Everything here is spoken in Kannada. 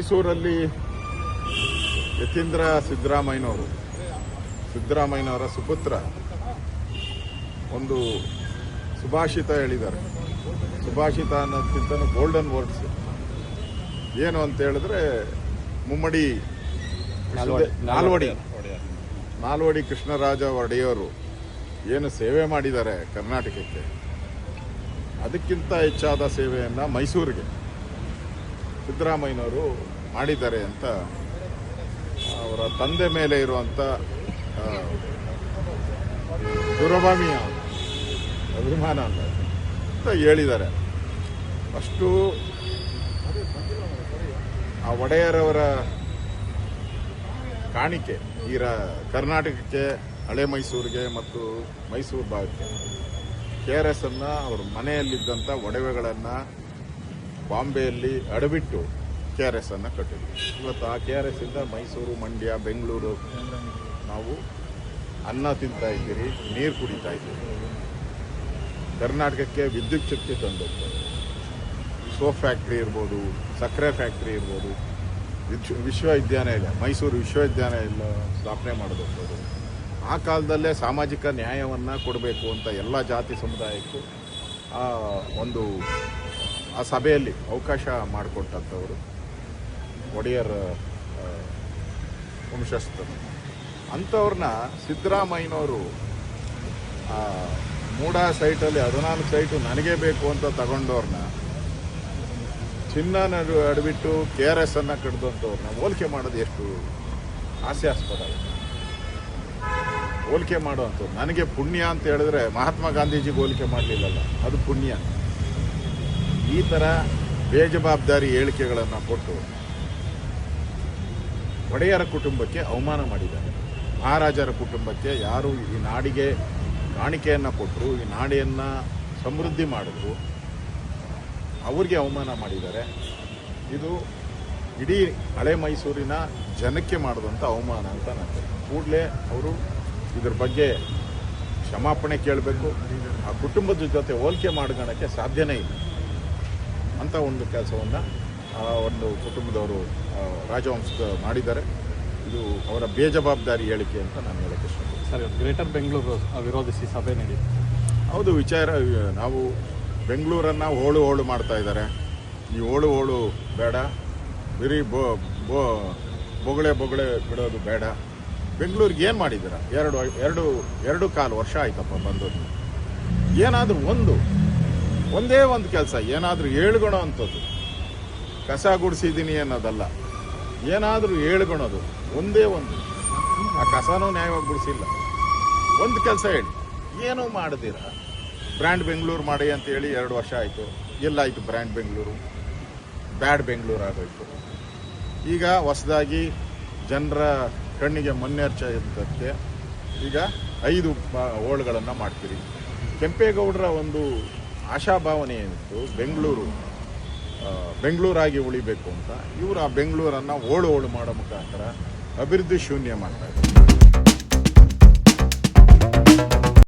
ಮೈಸೂರಲ್ಲಿ ಯತೀಂದ್ರ ಸಿದ್ದರಾಮಯ್ಯನವರು ಸಿದ್ದರಾಮಯ್ಯನವರ ಸುಪುತ್ರ ಒಂದು ಸುಭಾಷಿತ ಹೇಳಿದ್ದಾರೆ. ಸುಭಾಷಿತ ಅನ್ನೋದಕ್ಕಿಂತ ಗೋಲ್ಡನ್ ವರ್ಡ್ಸ್ ಏನು ಅಂತ ಹೇಳಿದ್ರೆ ಮುಮ್ಮಡಿ ನಾಲ್ವಡಿ ನಾಲ್ವಡಿ. ಕೃಷ್ಣರಾಜ ಒಡೆಯವರು ಏನು ಸೇವೆ ಮಾಡಿದ್ದಾರೆ ಕರ್ನಾಟಕಕ್ಕೆ ಅದಕ್ಕಿಂತ ಹೆಚ್ಚಾದ ಸೇವೆಯನ್ನು ಮೈಸೂರಿಗೆ. ಸಿದ್ದರಾಮಯ್ಯನವರು ಮಾಡಿದ್ದಾರೆ ಅಂತ, ಅವರ ತಂದೆ ಮೇಲೆ ಇರುವಂಥ ದೂರಭಾಮಿಯ ಅಭಿಮಾನ ಅಂತ ಹೇಳಿದ್ದಾರೆ. ಅಷ್ಟು ಆ ಒಡೆಯರವರ ಕಾಣಿಕೆ, ಈ ಕರ್ನಾಟಕಕ್ಕೆ, ಹಳೆ ಮೈಸೂರಿಗೆ ಮತ್ತು ಮೈಸೂರು ಭಾಗಕ್ಕೆ. ಕೆ ಆರ್ ಎಸ್ ಅನ್ನು ಅವ್ರ ಮನೆಯಲ್ಲಿದ್ದಂಥ ಒಡವೆಗಳನ್ನು ಬಾಂಬೆಯಲ್ಲಿ ಅಡಬಿಟ್ಟು ಕೆ ಆರ್ ಎಸ್ ಅನ್ನು ಕಟ್ಟಿದ್ವಿ. ಇವತ್ತು ಆ ಕೆ ಆರ್ ಎಸ್ ಇಂದ ಮೈಸೂರು, ಮಂಡ್ಯ, ಬೆಂಗಳೂರು ನಾವು ಅನ್ನ ತಿಂತಾ ಇದ್ದೀರಿ, ನೀರು ಕುಡಿತಾ ಇದ್ದೀರಿ. ಕರ್ನಾಟಕಕ್ಕೆ ವಿದ್ಯುತ್ ಶಕ್ತಿ ತಂದೋಗ್ತದೆ ಸೋಪ್ ಫ್ಯಾಕ್ಟ್ರಿ ಇರ್ಬೋದು, ಸಕ್ಕರೆ ಫ್ಯಾಕ್ಟ್ರಿ ಇರ್ಬೋದು ವಿಶ್ವ ವಿಶ್ವವಿದ್ಯಾನಿಲಯ, ಮೈಸೂರು ವಿಶ್ವವಿದ್ಯಾನಿಲಯ ಸ್ಥಾಪನೆ ಮಾಡಬೇಕು ಆ ಕಾಲದಲ್ಲೇ ಸಾಮಾಜಿಕ ನ್ಯಾಯವನ್ನು ಕೊಡಬೇಕು ಅಂತ ಎಲ್ಲ ಜಾತಿ ಸಮುದಾಯಕ್ಕೂ ಒಂದು ಆ ಸಭೆಯಲ್ಲಿ ಅವಕಾಶ ಮಾಡಿಕೊಟ್ಟಂಥವರು ಒಡೆಯರ್ ವಂಶಸ್ಥರು. ಅಂಥವ್ರನ್ನ ಸಿದ್ದರಾಮಯ್ಯನವರು ಮೂಡ ಸೈಟಲ್ಲಿ ಹದಿನಾಲ್ಕು ಸೈಟು ನನಗೆ ಬೇಕು ಅಂತ ತಗೊಂಡವ್ರನ್ನ, ಚಿನ್ನ ನಡು ಅಡ್ಬಿಟ್ಟು ಕೆ ಆರ್ ಎಸ್ ಅನ್ನು ಕಡ್ದಂಥವ್ರನ್ನ ಹೋಲಿಕೆ ಮಾಡೋದು ಎಷ್ಟು ಹಾಸ್ಯಾಸ್ಪದ. ಹೋಲಿಕೆ ಮಾಡುವಂಥವ್ರು ನನಗೆ ಪುಣ್ಯ ಅಂತ ಹೇಳಿದ್ರೆ ಮಹಾತ್ಮ ಗಾಂಧೀಜಿಗೆ ಹೋಲಿಕೆ ಮಾಡಲಿಲ್ಲಲ್ಲ, ಅದು ಪುಣ್ಯ. ಈ ಥರ ಬೇಜವಾಬ್ದಾರಿ ಹೇಳಿಕೆಗಳನ್ನು ಕೊಟ್ಟು ಒಡೆಯರ ಕುಟುಂಬಕ್ಕೆ ಅವಮಾನ ಮಾಡಿದ್ದಾರೆ. ಮಹಾರಾಜರ ಕುಟುಂಬಕ್ಕೆ ಯಾರು ಈ ನಾಡಿಗೆ ಕಾಣಿಕೆಯನ್ನು ಕೊಟ್ಟರು ಈ ನಾಡಿಯನ್ನು ಸಮೃದ್ಧಿ ಮಾಡಿದ್ರು, ಅವ್ರಿಗೆ ಅವಮಾನ ಮಾಡಿದ್ದಾರೆ. ಇದು ಇಡೀ ಹಳೆ ಮೈಸೂರಿನ ಜನಕ್ಕೆ ಮಾಡಿದಂಥ ಅವಮಾನ ಅಂತ ನಾನು ಕೂಡಲೇ ಅವರು ಇದ್ರ ಬಗ್ಗೆ ಕ್ಷಮಾಪಣೆ ಕೇಳಬೇಕು. ಆ ಕುಟುಂಬದ ಜೊತೆ ಹೋಲಿಕೆ ಮಾಡ್ಕೊಳಕ್ಕೆ ಸಾಧ್ಯನೇ ಇಲ್ಲ. ಅಂತ ಒಂದು ಕೆಲಸವನ್ನು ಒಂದು ಕುಟುಂಬದವರು ಆ, ರಾಜವಂಶದ ಮಾಡಿದ್ದಾರೆ. ಇದು ಅವರ ಬೇಜವಾಬ್ದಾರಿ ಹೇಳಿಕೆ ಅಂತ ನಾನು ಹೇಳಕ್ಕೆ ಇಷ್ಟಪಡ್ತೀನಿ. ಸರ್ ಗ್ರೇಟರ್ ಬೆಂಗಳೂರು ವಿರೋಧಿಸಿ ಸಭೆ ಹೌದು ವಿಚಾರ ನಾವು ಬೆಂಗಳೂರನ್ನು ಹೋಳು ಹೋಳು ಮಾಡ್ತಾ ಇದ್ದಾರೆ. ಈ ಹೋಳು ಹೋಳು ಬೇಡ ಬಿರಿ ಬೋ ಬೋ ಬೊಗಳೆ ಬೊಗಳೆ ಬಿಡೋದು ಬೇಡ. ಬೆಂಗಳೂರಿಗೆ ಏನು ಮಾಡಿದ್ದೀರಾ? ಎರಡು ಎರಡು ಎರಡು ಕಾಲು ವರ್ಷ ಆಯ್ತಪ್ಪ ಬಂದು ಏನಾದರೂ ಒಂದು ಒಂದೇ ಒಂದು ಕೆಲಸ, ಏನಾದರೂ ಹೇಳ್ಕೊಳೋ ಅಂಥದ್ದು. ಕಸ ಗುಡಿಸಿದ್ದೀನಿ ಅನ್ನೋದಲ್ಲ. ಏನಾದರೂ ಹೇಳ್ಕೊಳೋದು ಒಂದೇ ಒಂದು. ಆ ಕಸನೂ ನ್ಯಾಯವಾಗಿ ಗುಡಿಸಿಲ್ಲ. ಒಂದು ಕೆಲಸ ಹೇಳಿ. ಏನೂ ಮಾಡಿದಿರ. ಬ್ರ್ಯಾಂಡ್ ಬೆಂಗಳೂರು ಮಾಡಿ ಅಂತ ಹೇಳಿ ಎರಡು ವರ್ಷ ಆಯಿತು. ಎಲ್ಲಾಯಿತು ಬ್ರ್ಯಾಂಡ್ ಬೆಂಗಳೂರು. ಬ್ಯಾಡ್ ಬೆಂಗಳೂರು ಆಗೋಯ್ತು. ಈಗ ಹೊಸದಾಗಿ ಜನರ ಕಣ್ಣಿಗೆ ಮುನ್ನೆಚ್ಚರಿಕೆ ಈಗ ಐದು ಹೋಳ್ಗಳನ್ನು ಮಾಡ್ತೀರಿ. ಕೆಂಪೇಗೌಡರ ಒಂದು ಆಶಾಭಾವನೆ ಏನಿತ್ತು ಬೆಂಗಳೂರು ಬೆಂಗಳೂರಾಗಿ ಉಳಿಬೇಕು ಅಂತ ಇವರು ಆ ಬೆಂಗಳೂರನ್ನು ಓಳು ಓಳು ಮಾಡೋ ಮುಖಾಂತರ ಅಭಿವೃದ್ಧಿ ಶೂನ್ಯ ಮಾಡ್ತಾ ಇದ್ದಾರೆ.